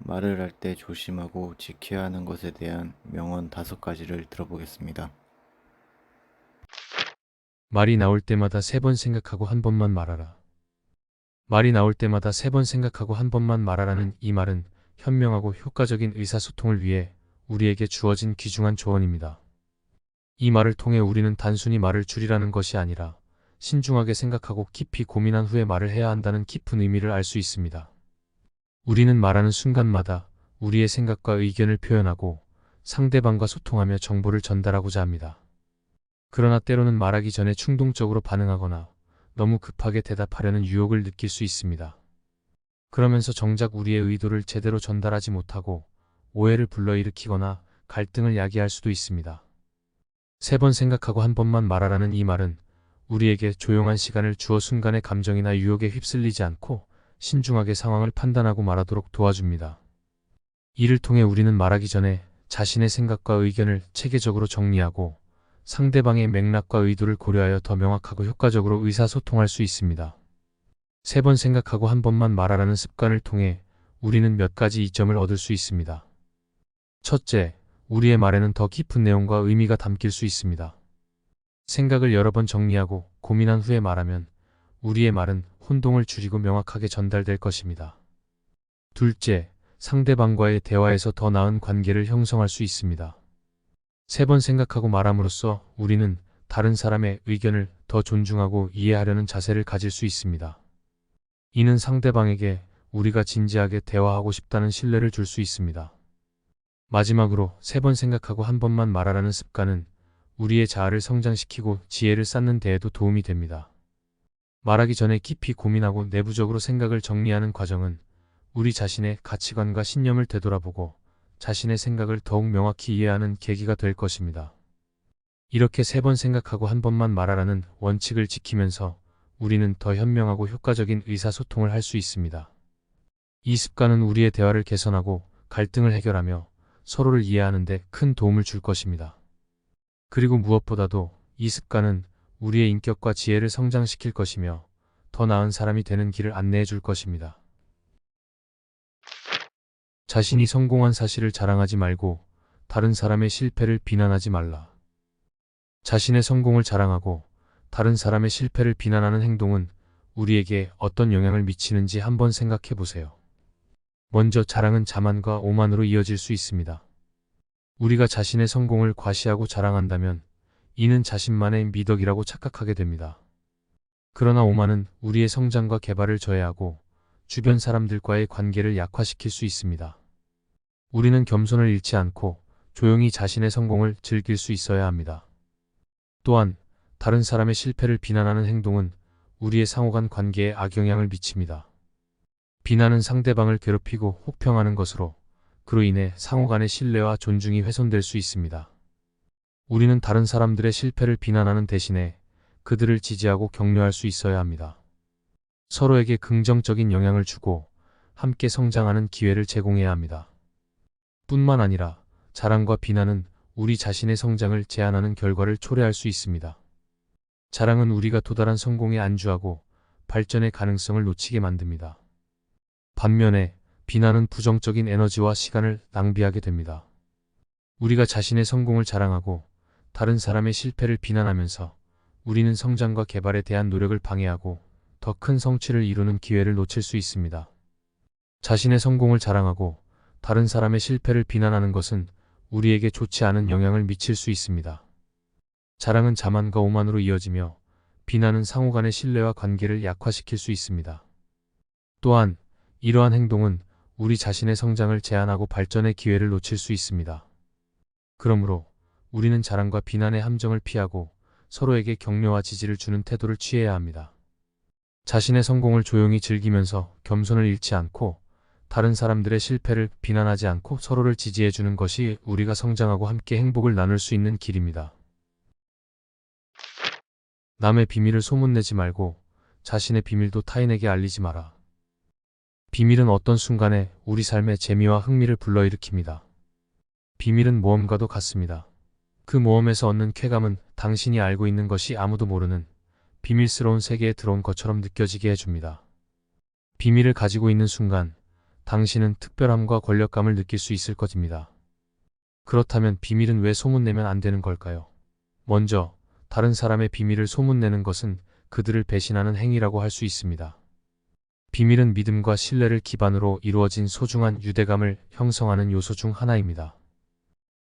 말을 할 때 조심하고 지켜야 하는 것에 대한 명언 다섯 가지를 들어보겠습니다. 말이 나올 때마다 세 번 생각하고 한 번만 말하라. 말이 나올 때마다 세 번 생각하고 한 번만 말하라는 이 말은 현명하고 효과적인 의사소통을 위해 우리에게 주어진 귀중한 조언입니다. 이 말을 통해 우리는 단순히 말을 줄이라는 것이 아니라 신중하게 생각하고 깊이 고민한 후에 말을 해야 한다는 깊은 의미를 알 수 있습니다. 우리는 말하는 순간마다 우리의 생각과 의견을 표현하고 상대방과 소통하며 정보를 전달하고자 합니다. 그러나 때로는 말하기 전에 충동적으로 반응하거나 너무 급하게 대답하려는 유혹을 느낄 수 있습니다. 그러면서 정작 우리의 의도를 제대로 전달하지 못하고 오해를 불러일으키거나 갈등을 야기할 수도 있습니다. 세 번 생각하고 한 번만 말하라는 이 말은 우리에게 조용한 시간을 주어 순간의 감정이나 유혹에 휩쓸리지 않고 신중하게 상황을 판단하고 말하도록 도와줍니다. 이를 통해 우리는 말하기 전에 자신의 생각과 의견을 체계적으로 정리하고 상대방의 맥락과 의도를 고려하여 더 명확하고 효과적으로 의사소통할 수 있습니다. 세 번 생각하고 한 번만 말하라는 습관을 통해 우리는 몇 가지 이점을 얻을 수 있습니다. 첫째, 우리의 말에는 더 깊은 내용과 의미가 담길 수 있습니다. 생각을 여러 번 정리하고 고민한 후에 말하면 우리의 말은 혼동을 줄이고 명확하게 전달될 것입니다. 둘째, 상대방과의 대화에서 더 나은 관계를 형성할 수 있습니다. 세 번 생각하고 말함으로써 우리는 다른 사람의 의견을 더 존중하고 이해하려는 자세를 가질 수 있습니다. 이는 상대방에게 우리가 진지하게 대화하고 싶다는 신뢰를 줄 수 있습니다. 마지막으로 세 번 생각하고 한 번만 말하라는 습관은 우리의 자아를 성장시키고 지혜를 쌓는 데에도 도움이 됩니다. 말하기 전에 깊이 고민하고 내부적으로 생각을 정리하는 과정은 우리 자신의 가치관과 신념을 되돌아보고 자신의 생각을 더욱 명확히 이해하는 계기가 될 것입니다. 이렇게 세 번 생각하고 한 번만 말하라는 원칙을 지키면서 우리는 더 현명하고 효과적인 의사소통을 할 수 있습니다. 이 습관은 우리의 대화를 개선하고 갈등을 해결하며 서로를 이해하는 데 큰 도움을 줄 것입니다. 그리고 무엇보다도 이 습관은 우리의 인격과 지혜를 성장시킬 것이며 더 나은 사람이 되는 길을 안내해 줄 것입니다. 자신이 성공한 사실을 자랑하지 말고 다른 사람의 실패를 비난하지 말라. 자신의 성공을 자랑하고 다른 사람의 실패를 비난하는 행동은 우리에게 어떤 영향을 미치는지 한번 생각해 보세요. 먼저 자랑은 자만과 오만으로 이어질 수 있습니다. 우리가 자신의 성공을 과시하고 자랑한다면 이는 자신만의 미덕이라고 착각하게 됩니다. 그러나 오만은 우리의 성장과 개발을 저해하고 주변 사람들과의 관계를 약화시킬 수 있습니다. 우리는 겸손을 잃지 않고 조용히 자신의 성공을 즐길 수 있어야 합니다. 또한 다른 사람의 실패를 비난하는 행동은 우리의 상호간 관계에 악영향을 미칩니다. 비난은 상대방을 괴롭히고 혹평하는 것으로 그로 인해 상호간의 신뢰와 존중이 훼손될 수 있습니다. 우리는 다른 사람들의 실패를 비난하는 대신에 그들을 지지하고 격려할 수 있어야 합니다. 서로에게 긍정적인 영향을 주고 함께 성장하는 기회를 제공해야 합니다. 뿐만 아니라 자랑과 비난은 우리 자신의 성장을 제한하는 결과를 초래할 수 있습니다. 자랑은 우리가 도달한 성공에 안주하고 발전의 가능성을 놓치게 만듭니다. 반면에 비난은 부정적인 에너지와 시간을 낭비하게 됩니다. 우리가 자신의 성공을 자랑하고 다른 사람의 실패를 비난하면서 우리는 성장과 개발에 대한 노력을 방해하고 더 큰 성취를 이루는 기회를 놓칠 수 있습니다. 자신의 성공을 자랑하고 다른 사람의 실패를 비난하는 것은 우리에게 좋지 않은 영향을 미칠 수 있습니다. 자랑은 자만과 오만으로 이어지며 비난은 상호 간의 신뢰와 관계를 약화시킬 수 있습니다. 또한 이러한 행동은 우리 자신의 성장을 제한하고 발전의 기회를 놓칠 수 있습니다. 그러므로 우리는 자랑과 비난의 함정을 피하고 서로에게 격려와 지지를 주는 태도를 취해야 합니다. 자신의 성공을 조용히 즐기면서 겸손을 잃지 않고 다른 사람들의 실패를 비난하지 않고 서로를 지지해 주는 것이 우리가 성장하고 함께 행복을 나눌 수 있는 길입니다. 남의 비밀을 소문내지 말고 자신의 비밀도 타인에게 알리지 마라. 비밀은 어떤 순간에 우리 삶의 재미와 흥미를 불러일으킵니다. 비밀은 모험과도 같습니다. 그 모험에서 얻는 쾌감은 당신이 알고 있는 것이 아무도 모르는 비밀스러운 세계에 들어온 것처럼 느껴지게 해줍니다. 비밀을 가지고 있는 순간 당신은 특별함과 권력감을 느낄 수 있을 것입니다. 그렇다면 비밀은 왜 소문내면 안 되는 걸까요? 먼저, 다른 사람의 비밀을 소문내는 것은 그들을 배신하는 행위라고 할 수 있습니다. 비밀은 믿음과 신뢰를 기반으로 이루어진 소중한 유대감을 형성하는 요소 중 하나입니다.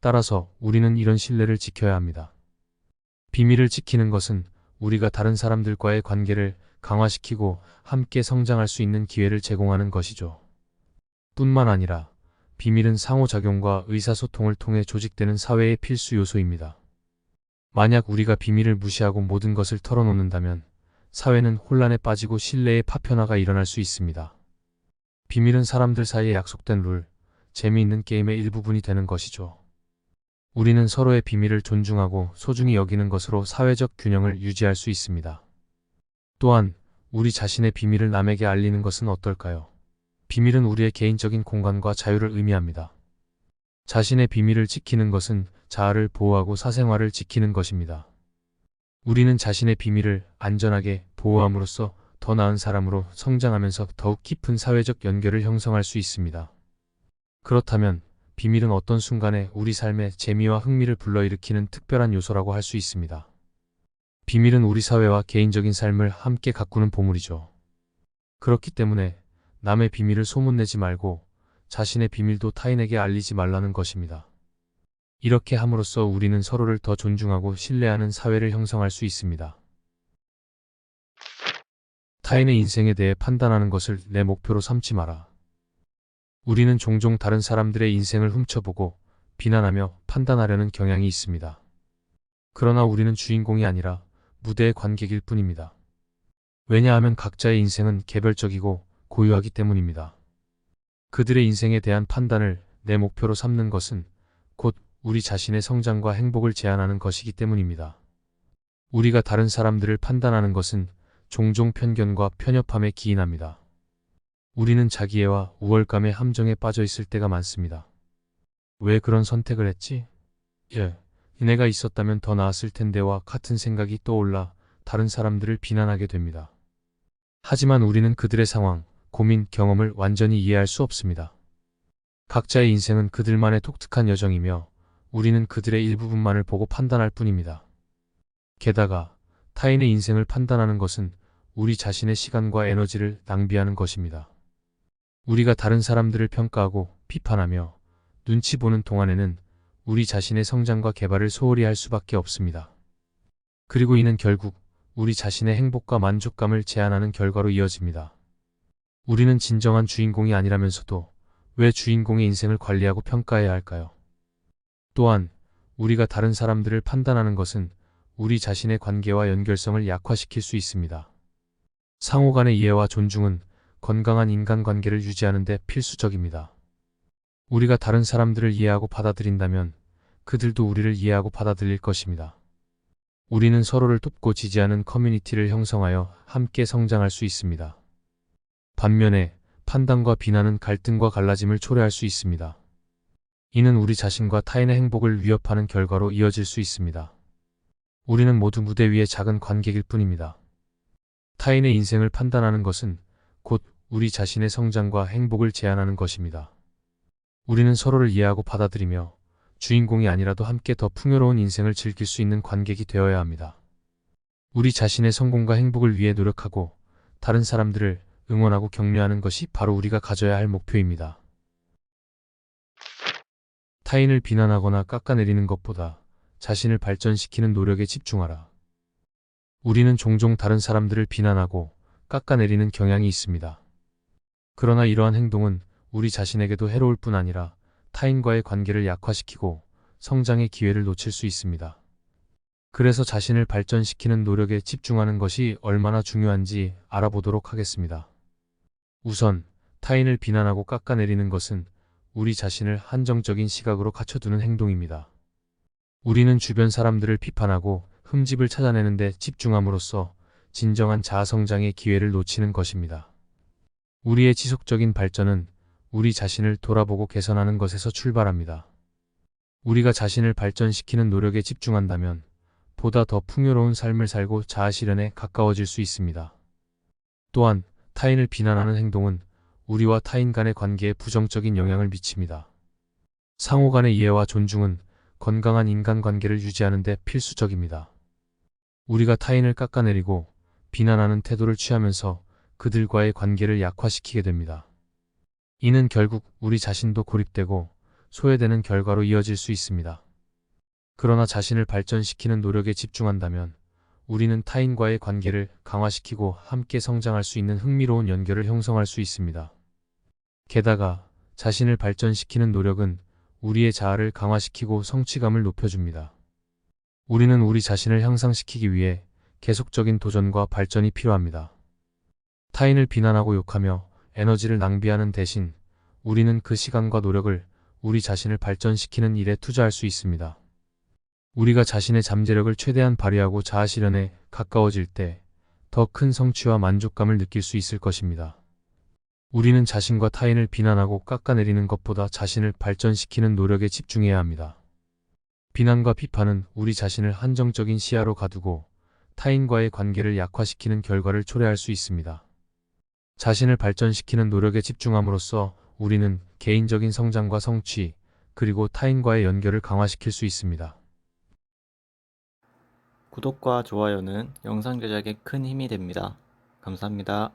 따라서 우리는 이런 신뢰를 지켜야 합니다. 비밀을 지키는 것은 우리가 다른 사람들과의 관계를 강화시키고 함께 성장할 수 있는 기회를 제공하는 것이죠. 뿐만 아니라 비밀은 상호작용과 의사소통을 통해 조직되는 사회의 필수 요소입니다. 만약 우리가 비밀을 무시하고 모든 것을 털어놓는다면 사회는 혼란에 빠지고 신뢰의 파편화가 일어날 수 있습니다. 비밀은 사람들 사이에 약속된 룰, 재미있는 게임의 일부분이 되는 것이죠. 우리는 서로의 비밀을 존중하고 소중히 여기는 것으로 사회적 균형을 유지할 수 있습니다. 또한 우리 자신의 비밀을 남에게 알리는 것은 어떨까요? 비밀은 우리의 개인적인 공간과 자유를 의미합니다. 자신의 비밀을 지키는 것은 자아를 보호하고 사생활을 지키는 것입니다. 우리는 자신의 비밀을 안전하게 보호함으로써 더 나은 사람으로 성장하면서 더욱 깊은 사회적 연결을 형성할 수 있습니다. 그렇다면 비밀은 어떤 순간에 우리 삶에 재미와 흥미를 불러일으키는 특별한 요소라고 할 수 있습니다. 비밀은 우리 사회와 개인적인 삶을 함께 가꾸는 보물이죠. 그렇기 때문에 남의 비밀을 소문내지 말고 자신의 비밀도 타인에게 알리지 말라는 것입니다. 이렇게 함으로써 우리는 서로를 더 존중하고 신뢰하는 사회를 형성할 수 있습니다. 타인의 인생에 대해 판단하는 것을 내 목표로 삼지 마라. 우리는 종종 다른 사람들의 인생을 훔쳐보고 비난하며 판단하려는 경향이 있습니다. 그러나 우리는 주인공이 아니라 무대의 관객일 뿐입니다. 왜냐하면 각자의 인생은 개별적이고 고유하기 때문입니다. 그들의 인생에 대한 판단을 내 목표로 삼는 것은 곧 우리 자신의 성장과 행복을 제한하는 것이기 때문입니다. 우리가 다른 사람들을 판단하는 것은 종종 편견과 편협함에 기인합니다. 우리는 자기애와 우월감의 함정에 빠져 있을 때가 많습니다. 왜 그런 선택을 했지? 예, 내가 있었다면 더 나았을 텐데와 같은 생각이 떠올라 다른 사람들을 비난하게 됩니다. 하지만 우리는 그들의 상황, 고민, 경험을 완전히 이해할 수 없습니다. 각자의 인생은 그들만의 독특한 여정이며 우리는 그들의 일부분만을 보고 판단할 뿐입니다. 게다가 타인의 인생을 판단하는 것은 우리 자신의 시간과 에너지를 낭비하는 것입니다. 우리가 다른 사람들을 평가하고 비판하며 눈치 보는 동안에는 우리 자신의 성장과 개발을 소홀히 할 수밖에 없습니다. 그리고 이는 결국 우리 자신의 행복과 만족감을 제한하는 결과로 이어집니다. 우리는 진정한 주인공이 아니라면서도 왜 주인공의 인생을 관리하고 평가해야 할까요? 또한 우리가 다른 사람들을 판단하는 것은 우리 자신의 관계와 연결성을 약화시킬 수 있습니다. 상호 간의 이해와 존중은 건강한 인간관계를 유지하는 데 필수적입니다. 우리가 다른 사람들을 이해하고 받아들인다면 그들도 우리를 이해하고 받아들일 것입니다. 우리는 서로를 돕고 지지하는 커뮤니티를 형성하여 함께 성장할 수 있습니다. 반면에 판단과 비난은 갈등과 갈라짐을 초래할 수 있습니다. 이는 우리 자신과 타인의 행복을 위협하는 결과로 이어질 수 있습니다. 우리는 모두 무대 위의 작은 관객일 뿐입니다. 타인의 인생을 판단하는 것은 곧 우리 자신의 성장과 행복을 제한하는 것입니다. 우리는 서로를 이해하고 받아들이며 주인공이 아니라도 함께 더 풍요로운 인생을 즐길 수 있는 관객이 되어야 합니다. 우리 자신의 성공과 행복을 위해 노력하고 다른 사람들을 응원하고 격려하는 것이 바로 우리가 가져야 할 목표입니다. 타인을 비난하거나 깎아내리는 것보다 자신을 발전시키는 노력에 집중하라. 우리는 종종 다른 사람들을 비난하고 깎아내리는 경향이 있습니다. 그러나 이러한 행동은 우리 자신에게도 해로울 뿐 아니라 타인과의 관계를 약화시키고 성장의 기회를 놓칠 수 있습니다. 그래서 자신을 발전시키는 노력에 집중하는 것이 얼마나 중요한지 알아보도록 하겠습니다. 우선 타인을 비난하고 깎아내리는 것은 우리 자신을 한정적인 시각으로 갖춰두는 행동입니다. 우리는 주변 사람들을 비판하고 흠집을 찾아내는 데 집중함으로써 진정한 자아성장의 기회를 놓치는 것입니다. 우리의 지속적인 발전은 우리 자신을 돌아보고 개선하는 것에서 출발합니다. 우리가 자신을 발전시키는 노력에 집중한다면 보다 더 풍요로운 삶을 살고 자아 실현에 가까워질 수 있습니다. 또한 타인을 비난하는 행동은 우리와 타인 간의 관계에 부정적인 영향을 미칩니다. 상호 간의 이해와 존중은 건강한 인간관계를 유지하는 데 필수적입니다. 우리가 타인을 깎아내리고 비난하는 태도를 취하면서 그들과의 관계를 약화시키게 됩니다. 이는 결국 우리 자신도 고립되고 소외되는 결과로 이어질 수 있습니다. 그러나 자신을 발전시키는 노력에 집중한다면 우리는 타인과의 관계를 강화시키고 함께 성장할 수 있는 흥미로운 연결을 형성할 수 있습니다. 게다가 자신을 발전시키는 노력은 우리의 자아를 강화시키고 성취감을 높여줍니다. 우리는 우리 자신을 향상시키기 위해 계속적인 도전과 발전이 필요합니다. 타인을 비난하고 욕하며 에너지를 낭비하는 대신 우리는 그 시간과 노력을 우리 자신을 발전시키는 일에 투자할 수 있습니다. 우리가 자신의 잠재력을 최대한 발휘하고 자아 실현에 가까워질 때 더 큰 성취와 만족감을 느낄 수 있을 것입니다. 우리는 자신과 타인을 비난하고 깎아내리는 것보다 자신을 발전시키는 노력에 집중해야 합니다. 비난과 비판은 우리 자신을 한정적인 시야로 가두고 타인과의 관계를 약화시키는 결과를 초래할 수 있습니다. 자신을 발전시키는 노력에 집중함으로써 우리는 개인적인 성장과 성취, 그리고 타인과의 연결을 강화시킬 수 있습니다. 구독과 좋아요는 영상 제작에 큰 힘이 됩니다. 감사합니다.